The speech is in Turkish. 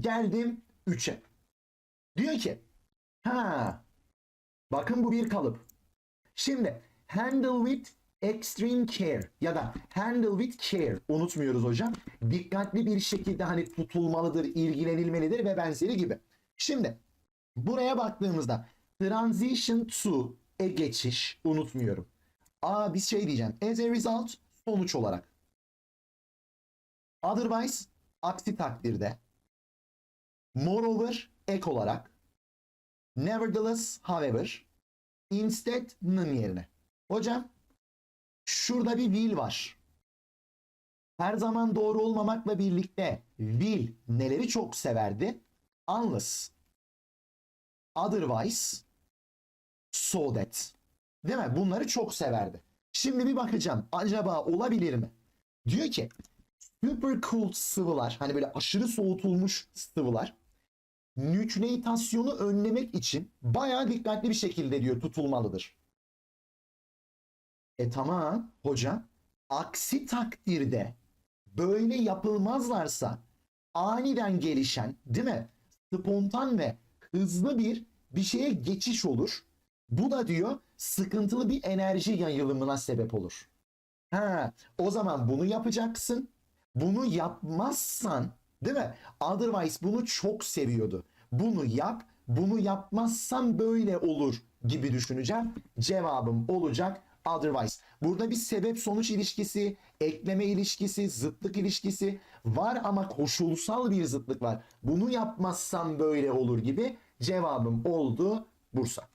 Geldim 3'e. Diyor ki ha bakın bu bir kalıp. Şimdi handle with extreme care ya da handle with care unutmuyoruz hocam. Dikkatli bir şekilde hani tutulmalıdır, ilgilenilmelidir ve benzeri gibi. Şimdi buraya baktığımızda transition to e geçiş unutmuyorum. Aa bir şey diyeceğim. As a result sonuç olarak. Otherwise aksi takdirde. Moreover ek olarak. Nevertheless however. Instead'nın yerine. Hocam şurada bir will var. Her zaman doğru olmamakla birlikte will neleri çok severdi? Unless. Otherwise. So that. Değil mi? Bunları çok severdi. Şimdi bir bakacağım. Acaba olabilir mi? Diyor ki super cooled sıvılar hani böyle aşırı soğutulmuş sıvılar nükleitasyonu önlemek için bayağı dikkatli bir şekilde diyor tutulmalıdır. E tamam hocam. Aksi takdirde böyle yapılmazlarsa aniden gelişen değil mi? Spontan ve hızlı bir bir şeye geçiş olur. Bu da diyor sıkıntılı bir enerji yayılımına sebep olur. Ha, o zaman bunu yapacaksın. Bunu yapmazsan, değil mi? Otherwise bunu çok seviyordu. Bunu yap, bunu yapmazsan böyle olur gibi düşüneceğim. Cevabım olacak otherwise. Burada bir sebep sonuç ilişkisi, ekleme ilişkisi, zıtlık ilişkisi var ama koşulsal bir zıtlık var. Bunu yapmazsam böyle olur gibi cevabım oldu Bursa.